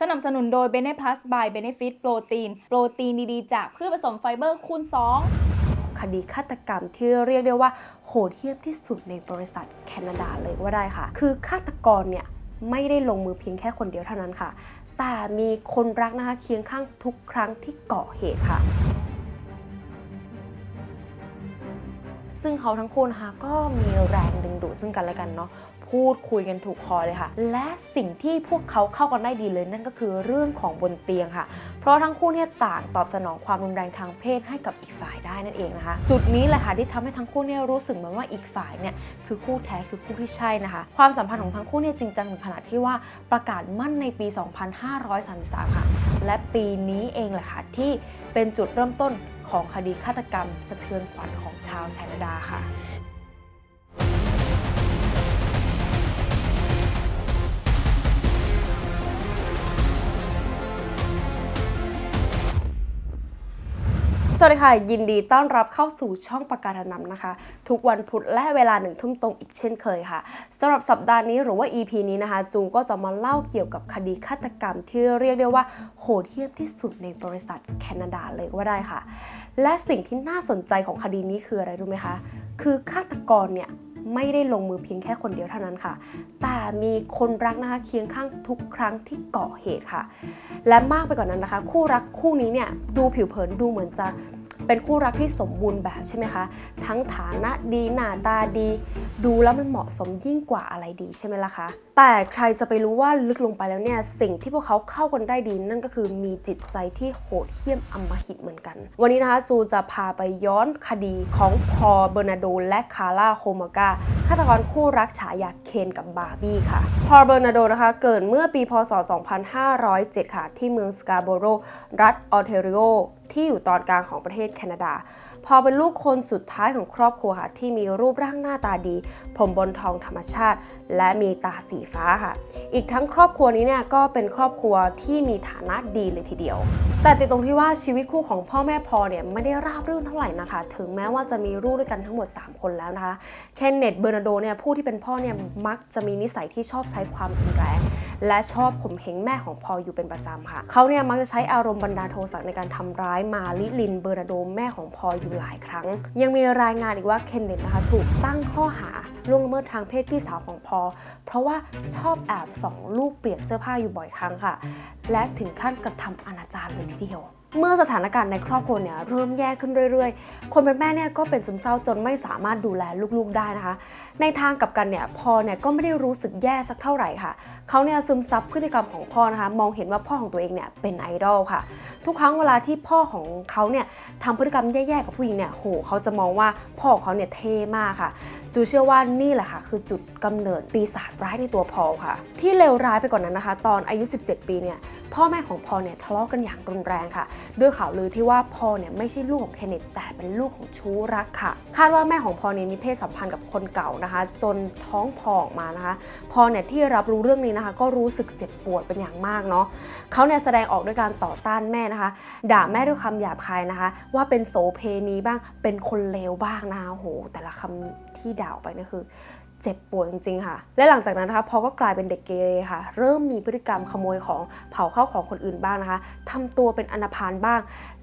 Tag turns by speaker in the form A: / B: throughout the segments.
A: สนับสนุนโดย Bene Plus by Benefit โปรตีน โปรตีนดีๆ จากพืชผสมไฟเบอร์คูณ 2
B: คดีฆาตกรรมที่เรียกได้ว่า โหดเหี้ยมที่สุดในบริษัทแคนาดาเลยก็ว่าได้ค่ะ คือฆาตกรเนี่ยไม่ได้ลงมือเพียงแค่คนเดียวเท่านั้นค่ะ แต่มีคนรักนะคะเคียงข้างทุกครั้งที่เกาะเหตุค่ะซึ่งเขาทั้งคู่นะคะก็มีแรงดึงดูดซึ่งกันและกันเนาะ พูดคุยกันถูกคอเลยค่ะ และสิ่งที่พวกเขาเข้ากันได้ดีเลยนั่นก็คือเรื่องของบนเตียงค่ะ เพราะทั้งคู่เนี่ยต่างตอบสนองความรุนแรงทางเพศให้กับอีกฝ่ายได้นั่นเองนะคะ จุดนี้แหละค่ะที่ทำให้ทั้งคู่เนี่ยรู้สึกเหมือนว่าอีกฝ่ายเนี่ยคือคู่แท้คือคู่ที่ใช่นะคะ ความสัมพันธ์ของทั้งคู่เนี่ยจริงจังถึงขนาดที่ว่าประกาศมั่นในปี 2533 ค่ะ และปีนี้เองแหละค่ะที่เป็นจุดเริ่มต้นของคดีฆาตกรรม สะเทือนขวัญของชาวแคนาดาค่ะ สวัสดีค่ะ ยินดีต้อนรับเข้าสู่ช่องประกาศนำนะคะ ทุกวันพุธและเวลาหนึ่งทุ่มตรงอีกเช่นเคยค่ะสำหรับสัปดาห์นี้หรือว่า EP นี้นะคะ จูก็จะมาเล่าเกี่ยวกับคดีฆาตกรรมที่เรียกได้ว่าโหดเหี้ยมที่สุดในบริษัทแคนาดาเลยก็ได้ค่ะ และสิ่งที่น่าสนใจของคดีนี้คืออะไรรู้ไหมคะ คือฆาตกรเนี่ย ไม่ได้ลงมือเพียงแค่คนเดียวเท่านั้นค่ะ แต่มีคนรักนะคะเคียงข้างทุกครั้งที่เกาะเหตุค่ะ และมากไปกว่านั้นนะคะ คู่รักคู่นี้เนี่ยดูผิวเผินดูเหมือนจะเป็นคู่รักที่สมบูรณ์แบบใช่ไหมคะ ทั้งฐานะดีหน้าตาดี ดูแล้วมันเหมาะสมยิ่งกว่าอะไรดีใช่ไหมล่ะคะ แต่ใครจะไปรู้ว่าลึกลงไปแล้วเนี่ย สิ่งที่พวกเขาเข้ากันได้ดีนั่นก็คือมีจิตใจที่โหดเหี้ยมอำมหิตเหมือนกัน วันนี้นะคะจูจะพาไปย้อนคดีของพอเบอร์นาโดและคาร่าโฮมากาฆาตกรคู่รักฉายาเคนกับบาร์บี้ค่ะ พอเบอร์นาโดนะคะ เกิดเมื่อปีพศ 2507 ค่ะ ที่เมืองสกาโบโร รัฐออเทริโอที่อยู่ตอนกลางของประเทศแคนาดา พอเป็นลูกคนสุดท้ายของครอบครัวค่ะที่มีรูปร่างหน้าตาดี ผมบนทองธรรมชาติ และมีตาสีฟ้าค่ะ อีกทั้งครอบครัวนี้เนี่ยก็เป็นครอบครัวที่มีฐานะดีเลยทีเดียว แต่ติดตรงที่ว่าชีวิตคู่ของพ่อแม่พอเนี่ยไม่ได้ราบรื่นเท่าไหร่นะคะ ถึงแม้ว่าจะมีลูกด้วยกันทั้งหมด 3 คนแล้วนะคะ เคนเนตเบอร์นาโดเนี่ยผู้ที่เป็นพ่อเนี่ยมักจะมีนิสัยที่ชอบใช้ความรุนแรง และชอบข่มเหงแม่ของพออยู่เป็นประจำค่ะ เขาเนี่ยมักจะใช้อารมณ์บันดาลโทสะในการทำร้ายมาลิลินเบอร์นาโดแม่ของพออยู่หลายครั้ง ยังมีรายงานอีกว่าเคนเนตนะคะถูกตั้งข้อหาล่วงละเมิดทางเพศพี่สาวของพอ เพราะว่าชอบแอบส่องลูกเปลี่ยนเสื้อผ้าอยู่บ่อยครั้งค่ะ และถึงขั้นกระทำอนาจารเลยทีเดียว เมื่อสถานการณ์ในครอบครัวเนี่ยเริ่มแย่ขึ้นเรื่อยๆ คนเป็นแม่เนี่ยก็เป็นซึมเศร้าจนไม่สามารถดูแลลูกๆได้นะคะ ในทางกลับกันเนี่ยพ่อเนี่ยก็ไม่ได้รู้สึกแย่สักเท่าไหร่ค่ะ เขาเนี่ยซึมซับพฤติกรรมของพ่อนะคะ มองเห็นว่าพ่อของตัวเองเนี่ยเป็นไอดอลค่ะ ทุกครั้งเวลาที่พ่อของเขาเนี่ยทำพฤติกรรมแย่ๆกับผู้หญิงเนี่ยโหเขาจะมองว่าพ่อของเขาเนี่ยเท่มากค่ะ จูเชื่อว่านี่แหละค่ะ คือจุดกำเนิดปีศาจร้ายในตัวพอลค่ะ ที่เลวร้ายไปกว่านนั้นนะคะ ตอนอายุ 17 ปีเนี่ยพ่อแม่ของพอลเนี่ยทะเลาะกันอย่างรุนแรงค่ะ ด้วยข่าวลือที่ว่าพอลเนี่ยไม่ใช่ลูกของเคนเนตแต่เป็นลูกของชู้รักค่ะ คาดว่าแม่ของพอลเนี่ยมีเพศสัมพันธ์กับคนเก่านะคะ จนท้องพองออกมานะคะ พอลเนี่ยที่รับรู้เรื่องนี้นะคะ ก็รู้สึกเจ็บปวดเป็นอย่างมากเนาะเขาเนี่ยแสดงออกด้วยการต่อต้านแม่นะคะ ด่าแม่ด้วยคำหยาบคายนะคะ ว่าเป็นโสเพณีบ้างเป็นคนเลวบ้างนะคะโอ้โหแต่ละคำที่ด่าออกไปเนี่คือเจ็บปวดจริงๆค่ะ และหลังจากนั้นนะคะพอก็กลายเป็นเด็กเกเรค่ะ เริ่มมีพฤติกรรมขโมยของเผาข้าวของคนอื่นบ้างนะคะทำตัวเป็นอนาพานบ้าง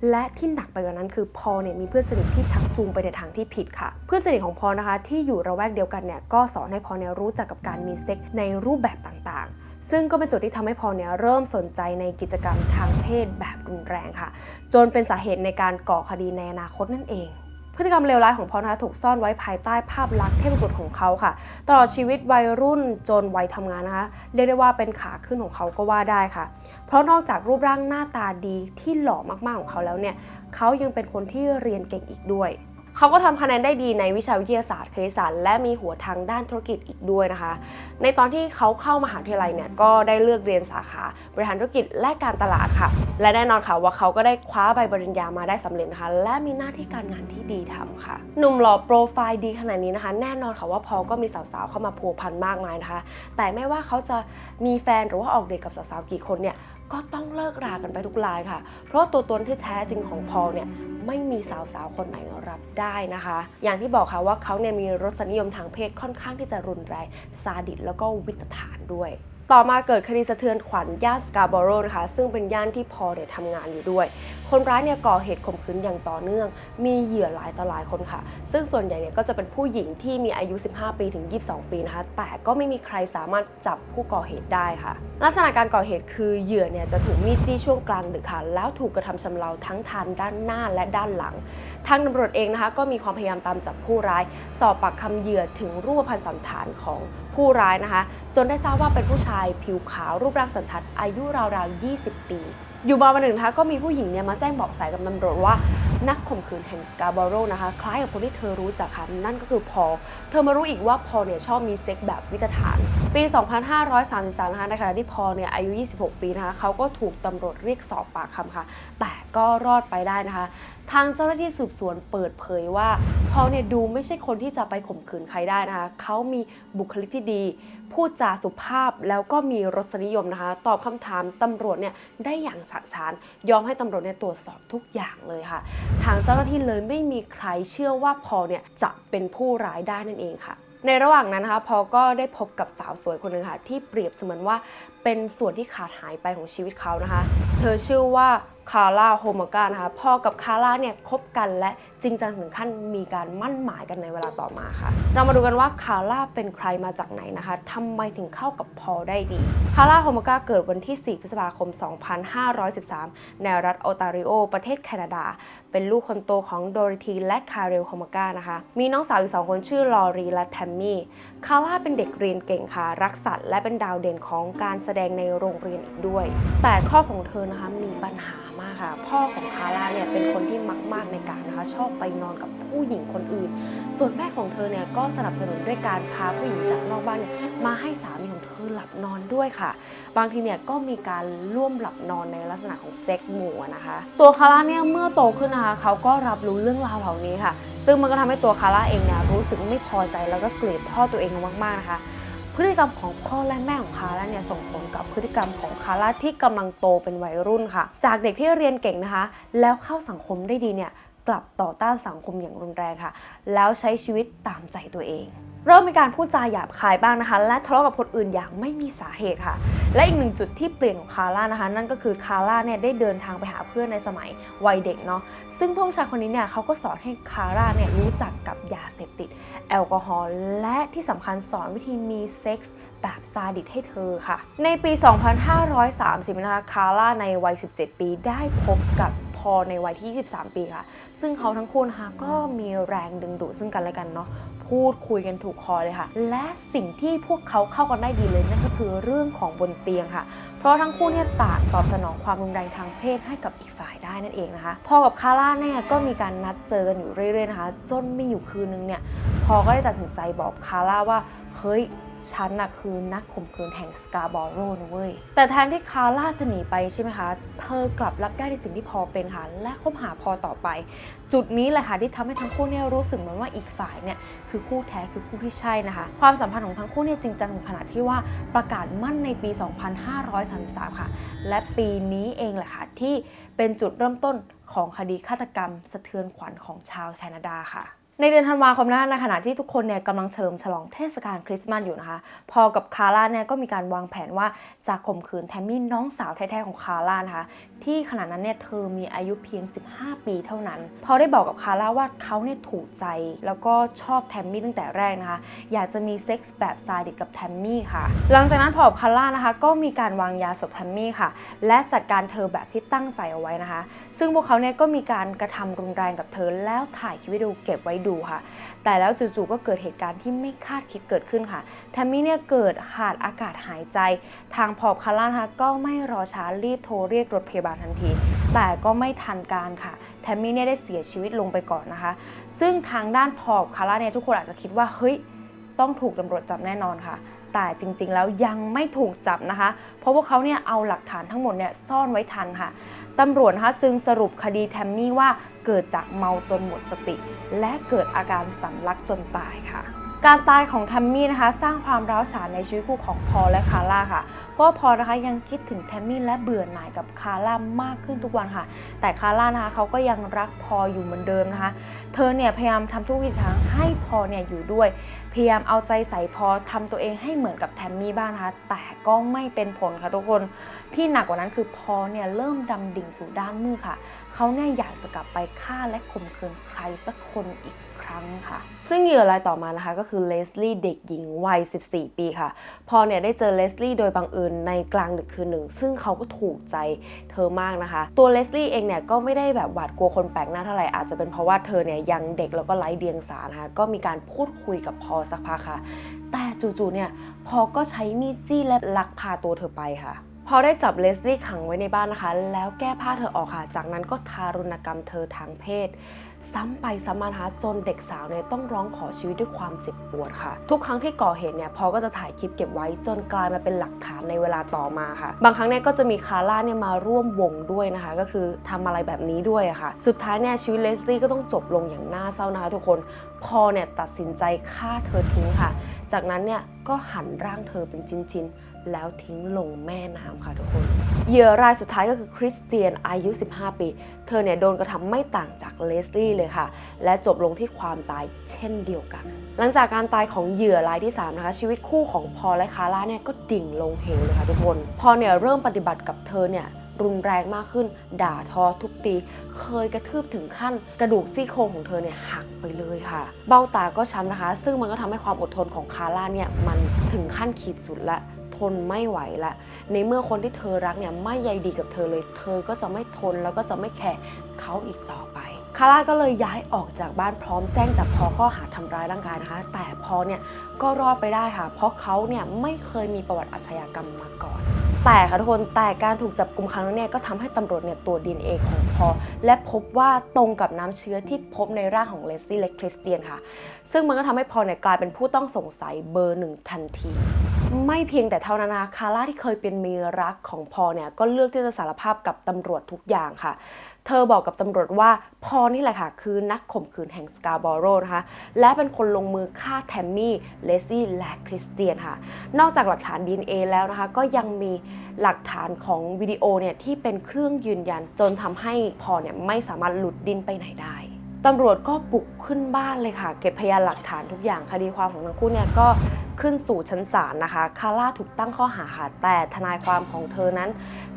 B: และที่หนักไปกว่านั้นคือพอเนี่ยมีเพื่อนสนิทที่ชักจูงไปในทางที่ผิดค่ะ เพื่อนสนิทของพอนะคะ ที่อยู่ระแวกเดียวกันเนี่ยก็สอนให้พอเนี่ยรู้จักกับการมีเซ็กในรูปแบบต่างๆซึ่งก็เป็นจุดที่ทำให้พอเนี่ยเริ่มสนใจในกิจกรรมทางเพศแบบรุนแรงค่ะ จนเป็นสาเหตุในการก่อคดีในอนาคตนั่นเอง พฤติกรรมเลวร้ายของพอนะคะถูกซ่อนไว้ภายใต้ภาพลักษณ์เทพบุตรของเขาค่ะ ตลอดชีวิตวัยรุ่นจนวัยทำงานนะคะ เรียกได้ว่าเป็นขาขึ้นของเขาก็ว่าได้ค่ะ เพราะนอกจากรูปร่างหน้าตาดีที่หล่อมากๆของเขาแล้วเนี่ย เขายังเป็นคนที่เรียนเก่งอีกด้วย เขาก็ทำคะแนนได้ดีในวิชาวิทยาศาสตร์คณิตศาสตร์และมีหัวทางด้านธุรกิจอีกด้วยนะคะ ในตอนที่เขาเข้ามหาวิทยาลัยเนี่ยก็ได้เลือกเรียนสาขาบริหารธุรกิจและการตลาดค่ะ และแน่นอนค่ะว่าเขาก็ได้คว้าใบปริญญามาได้สำเร็จนะคะ และมีหน้าที่การงานที่ดีทำค่ะ หนุ่มหล่อโปรไฟล์ดีขนาดนี้นะคะ แน่นอนค่ะว่าพอก็มีสาวๆเข้ามาพัวพันมากมายนะคะ แต่ไม่ว่าเขาจะมีแฟนหรือว่าออกเดทกับสาวๆกี่คนเนี่ย ก็ต้องเลิกรากันไปทุกรายค่ะ เพราะตัวตนที่แท้จริงของพอลเนี่ยไม่มีสาวๆคนไหนรับได้นะคะ อย่างที่บอกค่ะว่าเขาเนี่ยมีรสนิยมทางเพศค่อนข้างที่จะรุนแรงซาดิสแล้วก็วิตฐานด้วย ต่อมาเกิดคดีสะเทือนขวัญย่านสกาบอโรนะคะซึ่งเป็นย่านที่พอเนี่ยทำงานอยู่ด้วย คนร้ายเนี่ยก่อเหตุข่มขืนอย่างต่อเนื่อง มีเหยื่อหลายต่อหลายคนค่ะ ซึ่งส่วนใหญ่เนี่ยก็จะเป็นผู้หญิงที่มีอายุ 15 ปีถึง 22 ปีนะคะแต่ก็ไม่มีใครสามารถจับผู้ก่อเหตุได้ค่ะ ลักษณะการก่อเหตุคือเหยื่อเนี่ยจะถูกมีดจี้ช่วงกลางดึกค่ะแล้วถูกกระทำชำเราทั้งทางด้านหน้าและด้านหลัง ทางตำรวจเองนะคะก็มีความพยายามตามจับผู้ร้าย สอบปากคำเหยื่อถึงรูปพรรณสันฐานของ ผู้ร้ายนะคะ จนได้ทราบว่าเป็นผู้ชายผิวขาวรูปร่างสันทัดอายุราวๆ 20 ปี อยู่มาวันหนึ่งนะคะก็มีผู้หญิงเนี่ยมาแจ้งเบาะแสกับตำรวจว่านักข่มขืนแห่งสกาบอโรนะคะ คล้ายกับคนที่เธอรู้จักค่ะ นั่นก็คือพอ เธอมารู้อีกว่าพอเนี่ยชอบมีเซ็กแบบวิจฐาน ปี 2533 นะคะในขณะที่พอเนี่ยอายุ 26 ปีนะคะเขาก็ถูกตำรวจเรียกสอบปากคำค่ะ แต่ก็รอดไปได้นะคะ ทางเจ้าหน้าที่สืบสวนเปิดเผยว่าพอลเนี่ยดูไม่ใช่คนที่จะไปข่มขืนใครได้นะคะเขามีบุคลิกที่ดี พูดจาสุภาพแล้วก็มีรสนิยมนะคะ ตอบคำถามตำรวจเนี่ยได้อย่างฉะฉาน ยอมให้ตำรวจเนี่ยตรวจสอบทุกอย่างเลยค่ะ ทางเจ้าหน้าที่เลยไม่มีใครเชื่อว่าพอลเนี่ยจะเป็นผู้ร้ายได้นั่นเองค่ะในระหว่างนั้นนะคะพอลก็ได้พบกับสาวสวยคนหนึ่งค่ะที่เปรียบเสมือนว่าเป็นส่วนที่ขาดหายไปของชีวิตเขานะคะ เธอชื่อว่าคาร่าโฮมากานะคะพอกับคาร่าเนี่ยคบกันและจริงจังถึงขั้นมีการมั่นหมายกันในเวลาต่อมาค่ะ เรามาดูกันว่าคาร่าเป็นใครมาจากไหนนะคะทำไมถึงเข้ากับพอได้ดี คาร่าโฮมากาเกิดวันที่ 4 พฤษภาคม 2513 ในรัฐโอตาริโอ ประเทศแคนาดา เป็นลูกคนโตของโดริทีและคาเรลโฮมากานะคะ มีน้องสาวอีกสองคนชื่อลอรีและแทมมี่ คาร่าเป็นเด็กเรียนเก่งค่ะ รักสัตว์และเป็นดาวเด่นของการแสดงในโรงเรียนอีกด้วย แต่ครอของเธอนะคะมีปัญหามากค่ะ พ่อของคาร่าเนี่ยเป็นคนที่มักมากในการนะคะ ชอบไปนอนกับผู้หญิงคนอื่น ส่วนแม่ของเธอเนี่ยก็สนับสนุนด้วยการพาผู้หญิงจากนอกบ้านเนี่ยมาให้สามีของเธอหลับนอนด้วยค่ะ บางทีเนี่ยก็มีการร่วมหลับนอนในลักษณะของเซ็กหมู่นะคะ ตัวคาร่าเนี่ยเมื่อโตขึ้นนะคะเขาก็รับรู้เรื่องราวเหล่านี้ค่ะ ซึ่งมันก็ทำให้ตัวคาร่าเองเนี่ยรู้สึกไม่พอใจแล้วก็เกลียดพ่อตัวเองมากๆนะคะ พฤติกรรมของพ่อและแม่ของคาร่าเนี่ยส่งผลกับพฤติกรรมของคาร่าที่กำลังโตเป็นวัยรุ่นค่ะ จากเด็กที่เรียนเก่งนะคะ แล้วเข้าสังคมได้ดีเนี่ย กลับต่อต้านสังคมอย่างรุนแรงค่ะ แล้วใช้ชีวิตตามใจตัวเอง เริ่มมีการพูดจาหยาบคายบ้างนะคะ และทะเลาะกับคนอื่นอย่างไม่มีสาเหตุค่ะ และอีกหนึ่งจุดที่เปลี่ยนของคาร่านะคะ นั่นก็คือคาร่าเนี่ยได้เดินทางไปหาเพื่อนในสมัยวัยเด็กเนาะซึ่งพวกชายคนนี้เนี่ยเขาก็สอนให้คาร่าเนี่ยรู้จักกับยาเสพติด แอลกอฮอล์และที่สำคัญสอนวิธีมีเซ็กส์แบบซาดิสให้เธอค่ะ ในปี 2530 นะคะคาร่าในวัย 17 ปีได้พบกับ อในวัยที่ 23 ปีค่ะ ซึ่งเขาทั้งคู่นะคะก็มีแรงดึงดูดซึ่งกันและกันเนาะพูดคุยกันถูกคอเลยค่ะ และสิ่งที่พวกเขาเข้ากันได้ดีเลยนั่นก็คือเรื่องของบนเตียงค่ะ เพราะทั้งคู่เนี่ยต่างตอบสนองความรุนแรงทางเพศให้กับอีกฝ่ายได้นั่นเองนะคะพอกับคาร่าเนี่ยก็มีการนัดเจอกันอยู่เรื่อยๆนะคะ จนมีอยู่คืนนึงเนี่ยพอก็ได้ตัดสินใจบอกคาร่าว่าเฮ้ย ฉันน่ะคือนักข่มขืนแห่งสกาบอโรนะเว้ย แต่แทนที่คาร่าจะหนีไปใช่ไหมคะ เธอกลับรับได้ในสิ่งที่พอเป็นค่ะ และคบหาพอต่อไป จุดนี้แหละค่ะที่ทำให้ทั้งคู่เนี่ยรู้สึกเหมือนว่าอีกฝ่ายเนี่ยคือคู่แท้คือคู่ที่ใช่นะคะ ความสัมพันธ์ของทั้งคู่เนี่ยจริงจังถึงขนาดที่ว่าประกาศมั่นในปี 2533 ค่ะ และปีนี้เองแหละค่ะที่เป็นจุดเริ่มต้นของคดีฆาตกรรมสะเทือนขวัญของชาวแคนาดาค่ะ ในเดือนธันวาคมนั้นในขณะที่ทุกคนเนี่ยกำลังเฉลิมฉลองเทศกาลคริสต์มาสอยู่นะคะ พอกับคาร่าเนี่ยก็มีการวางแผนว่าจะข่มขืนแทมมี่น้องสาวแท้ๆของคาร่านะคะ ที่ขณะนั้นเนี่ยเธอมีอายุเพียง 15 ปีเท่านั้น พอได้บอกกับคาร่าว่าเขาเนี่ยถูกใจ แล้วก็ชอบแทมมี่ตั้งแต่แรกนะคะ อยากจะมีเซ็กส์แบบซาดิสกับแทมมี่ค่ะ หลังจากนั้นพอกับคาร่านะคะ ก็มีการวางยาสลบแทมมี่ค่ะ และจัดการเธอแบบที่ตั้งใจเอาไว้นะคะ ซึ่งพวกเขาเนี่ยก็มีการกระทำรุนแรงกับเธอแล้วถ่ายคลิปวิดีโอเก็บไว้ดูค่ะ แต่แล้วจู่ๆก็เกิดเหตุการณ์ที่ไม่คาดคิดเกิดขึ้นค่ะแทมมี่เนี่ยเกิดขาดอากาศหายใจ ทางพอบคาร่านะคะก็ไม่รอช้ารีบโทรเรียกรถพยาบาลทันที แต่ก็ไม่ทันการค่ะแทมมี่เนี่ยได้เสียชีวิตลงไปก่อนนะคะ ซึ่งทางด้านพอบคาร่าเนี่ยทุกคนอาจจะคิดว่าเฮ้ยต้องถูกตำรวจจับแน่นอนค่ะ แต่จริงๆแล้วยังไม่ถูกจับนะคะ เพราะพวกเขาเนี่ยเอาหลักฐานทั้งหมดเนี่ยซ่อนไว้ทันค่ะตำรวจนะคะจึงสรุปคดีแทมมี่ว่าเกิดจากเมาจนหมดสติ และเกิดอาการสำลักจนตายค่ะการตายของแทมมี่นะคะสร้างความร้าวฉานในชีวิตคู่ของพอและคาร่าค่ะ เพราะว่าพอนะคะยังคิดถึงแทมมี่และเบื่อหน่ายกับคาร่ามากขึ้นทุกวันค่ะ แต่คาร่านะคะเขาก็ยังรักพออยู่เหมือนเดิมนะคะ เธอเนี่ยพยายามทำทุกวิถีทางให้พอเนี่ยอยู่ด้วย พยายามเอาใจใส่พอลทำตัวเองให้เหมือนกับแทมมี่บ้างนะคะ แต่ก็ไม่เป็นผลค่ะทุกคน ที่หนักกว่านั้นคือพอเนี่ยเริ่มดำดิ่งสู่ด้านมืดค่ะ เขาเนี่ยอยากจะกลับไปฆ่าและข่มขืนใครสักคนอีกครั้งค่ะ ซึ่งเหยื่อรายต่อมานะคะก็คือเลสลี่เด็กหญิงวัย 14 ปีค่ะ พอเนี่ยได้เจอเลสลี่โดยบังเอิญในกลางดึกคืนหนึ่ง ซึ่งเขาก็ถูกใจเธอมากนะคะ ตัวเลสลี่เองเนี่ยก็ไม่ได้แบบหวาดกลัวคนแปลกหน้าเท่าไหร่ อาจจะเป็นเพราะว่าเธอเนี่ยยังเด็กแล้วก็ไร้เดียงสานะคะ ก็มีการพูดคุยกับพอสักพักค่ะ แต่จู่ๆเนี่ยพอก็ใช้มีดจี้และลักพาตัวเธอไปค่ะ พอได้จับเลสลี่ขังไว้ในบ้านนะคะ แล้วแก้ผ้าเธอออกค่ะ จากนั้นก็ทารุณกรรมเธอทางเพศ ซ้ำไปซ้ำมานะคะจนเด็กสาวเนี่ยต้องร้องขอชีวิตด้วยความเจ็บปวดค่ะ ทุกครั้งที่ก่อเหตุเนี่ยพอก็จะถ่ายคลิปเก็บไว้จนกลายมาเป็นหลักฐานในเวลาต่อมาค่ะ บางครั้งเนี่ยก็จะมีคาร่าเนี่ยมาร่วมวงด้วยนะคะ ก็คือทำอะไรแบบนี้ด้วยอะค่ะ สุดท้ายเนี่ยชีวิตเลสลี่ก็ต้องจบลงอย่างน่าเศร้านะคะทุกคนพอเนี่ยตัดสินใจฆ่าเธอทิ้งค่ะ จากนั้นเนี่ยก็หั่นร่างเธอเป็นชิ้นๆ แล้วทิ้งลงแม่น้ำค่ะทุกคน เหยื่อรายสุดท้ายก็คือคริสเตียนอายุ 15 ปี เธอเนี่ยโดนกระทำไม่ต่างจากเลสลี่เลยค่ะ และจบลงที่ความตายเช่นเดียวกัน หลังจากการตายของเหยื่อรายที่ 3 นะคะ ชีวิตคู่ของพอและคาร่าเนี่ยก็ดิ่งลงเหวเลยค่ะทุกคนพอเนี่ยเริ่มปฏิบัติกับเธอเนี่ยรุนแรงมากขึ้น ด่าทอทุบตี เคยกระทืบถึงขั้น กระดูกซี่โครงของเธอเนี่ยหักไปเลยค่ะ เบ้าตาก็ช้ำนะคะ ซึ่งมันก็ทำให้ความอดทนของคาร่าเนี่ยมันถึงขั้นขีดสุดละ ทนไม่ไหวละ ในเมื่อคนที่เธอรักเนี่ยไม่ใยดีกับเธอเลย เธอก็จะไม่ทนแล้วก็จะไม่แคร์เขาอีกต่อไป คาร่าก็เลยย้ายออกจากบ้านพร้อมแจ้งจับพอข้อหาทำร้ายร่างกายนะคะ แต่พอเนี่ยก็รอดไปได้ค่ะ เพราะเขาเนี่ยไม่เคยมีประวัติอาชญากรรมมาก่อนแต่ค่ะทุกคนแต่การถูกจับกลุ่มครั้งนั้นเนี่ยก็ทำให้ตำรวจเนี่ยตัวจดีเอของพอ และพบว่าตรงกับน้ำเชื้อที่พบในร่างของเลสลี่และคริสเตียนค่ะ ซึ่งมันก็ทำให้พอเนี่ยกลายเป็นผู้ต้องสงสัยเบอร์หนึ่งทันที ไม่เพียงแต่เท่านั้นนะคะคาร่าที่เคยเป็นเมียรักของพอเนี่ยก็เลือกที่จะสารภาพกับตำรวจทุกอย่างค่ะ เธอบอกกับตำรวจว่าพอนี่แหละค่ะ คือนักข่มขืนแห่งสกาบอโรนะคะ และเป็นคนลงมือฆ่าแทมมี่ เลซี่และคริสเตียนค่ะ นอกจากหลักฐาน DNA แล้วนะคะ ก็ยังมีหลักฐานของวิดีโอเนี่ยที่เป็นเครื่องยืนยัน จนทำให้พอเนี่ยไม่สามารถหลุดดินไปไหนได้ตำรวจก็บุกขึ้นบ้านเลยค่ะ เก็บพยานหลักฐานทุกอย่างคดีความของทั้งคู่เนี่ยก็ ขึ้นสู่ชั้นศาลนะคะ คาร่าถูกตั้งข้อหาค่ะ แต่ทนายความของเธอนั้น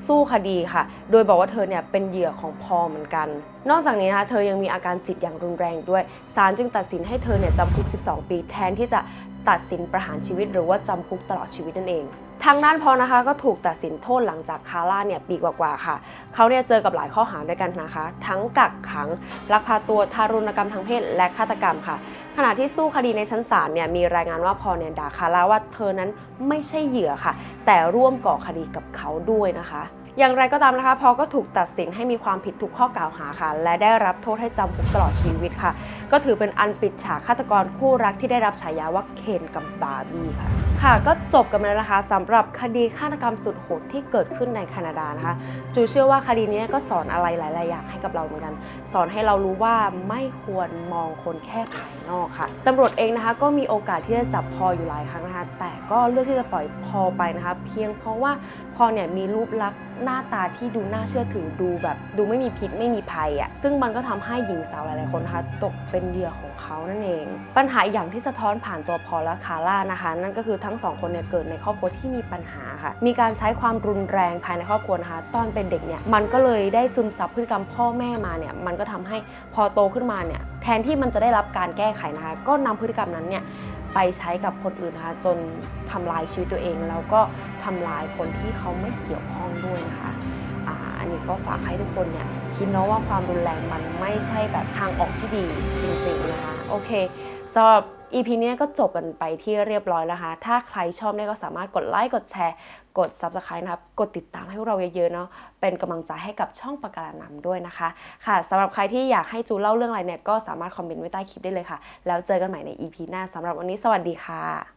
B: สู้คดีค่ะ โดยบอกว่าเธอเนี่ยเป็นเหยื่อของพอเหมือนกัน นอกจากนี้นะคะเธอยังมีอาการจิตอย่างรุนแรงด้วย ศาลจึงตัดสินให้เธอเนี่ยจำคุก 12 ปี แทนที่จะตัดสินประหารชีวิตหรือว่าจำคุกตลอดชีวิตนั่นเอง ทางด้านพอนะคะก็ถูกตัดสินโทษหลังจากคาร่าเนี่ยปีกว่าๆค่ะ เขาเนี่ยเจอกับหลายข้อหาด้วยกันนะคะ ทั้งกักขังลักพาตัวทารุณกรรมทางเพศและฆาตกรรมค่ะ ขณะที่สู้คดีในชั้นศาลเนี่ยมีรายงานว่าพอเนี่ยด่าคาร่าว่าเธอนั้นไม่ใช่เหยื่อค่ะ แต่ร่วมก่อคดีกับเขาด้วยนะคะ อย่างไรก็ตามนะคะ พอก็ถูกตัดสินให้มีความผิดทุกข้อกล่าวหาค่ะ และได้รับโทษให้จำคุกตลอดชีวิตค่ะ ก็ถือเป็นอันปิดฉากฆาตกรคู่รักที่ได้รับฉายาว่าเคนกับบาร์บี้ค่ะ ค่ะก็จบกันแล้วนะคะสำหรับคดีฆาตกรรมสุดโหดที่เกิดขึ้นในแคนาดานะคะ จูเชื่อว่าคดีนี้ก็สอนอะไรหลาย ๆ อย่างให้กับเราเหมือนกัน สอนให้เรารู้ว่าไม่ควรมองคนแค่ภาย นอกค่ะตำรวจเองนะคะก็มีโอกาสที่จะจับพออยู่หลายครั้งนะคะ แต่ก็เลือกที่จะปล่อยพอไปนะคะ เพียงเพราะว่าพอเนี่ยมีรูปลักษณ์หน้าตาที่ดูน่าเชื่อถือดูแบบดูไม่มีพิษไม่มีภัยอะ่ะซึ่งมันก็ทำให้หญิงสาวหลายๆคนนะคะตกเป็นเหยื่อของเขานั่นเอง ปัญหาอย่างที่สะท้อนผ่านตัวพอและคาร่านะคะ นั่นก็คือทั้งสองคนเนี่ยเกิดในครอบครัวที่มีปัญหาค่ะ มีการใช้ความรุนแรงภายในครอบครัวนะคะ ตอนเป็นเด็กเนี่ยมันก็เลยได้ซึมซับพฤติกรรมพ่อแม่มาเนี่ยมันก็ทำให้พอโตขึ้นมาเนี่ย แทนที่มันจะได้รับการแก้ไขนะคะ ก็นำพฤติกรรมนั้นเนี่ยไปใช้กับคนอื่นนะคะ จนทำลายชีวิตตัวเอง แล้วก็ทำลายคนที่เขาไม่เกี่ยวข้องด้วยนะคะอันนี้ก็ฝากให้ทุกคนเนี่ยคิดเนาะว่าความรุนแรงมันไม่ใช่แบบทางออกที่ดีจริงๆนะคะ โอเคสำหรับ EP นี้ก็จบกันไปที่เรียบร้อยแล้วนะคะ ถ้าใครชอบเนี่ยก็สามารถกดไลค์ กดแชร์ กด Subscribe นะครับ กดติดตามให้พวกเราเยอะๆเนาะ เป็นกำลังใจให้กับช่องปากกาศนำด้วยนะคะ ค่ะสำหรับใครที่อยากให้จูเล่าเรื่องอะไรเนี่ย ก็สามารถคอมเมนต์ไว้ใต้คลิปได้เลยค่ะ แล้วเจอกันใหม่ใน EP หน้าสำหรับวันนี้สวัสดีค่ะ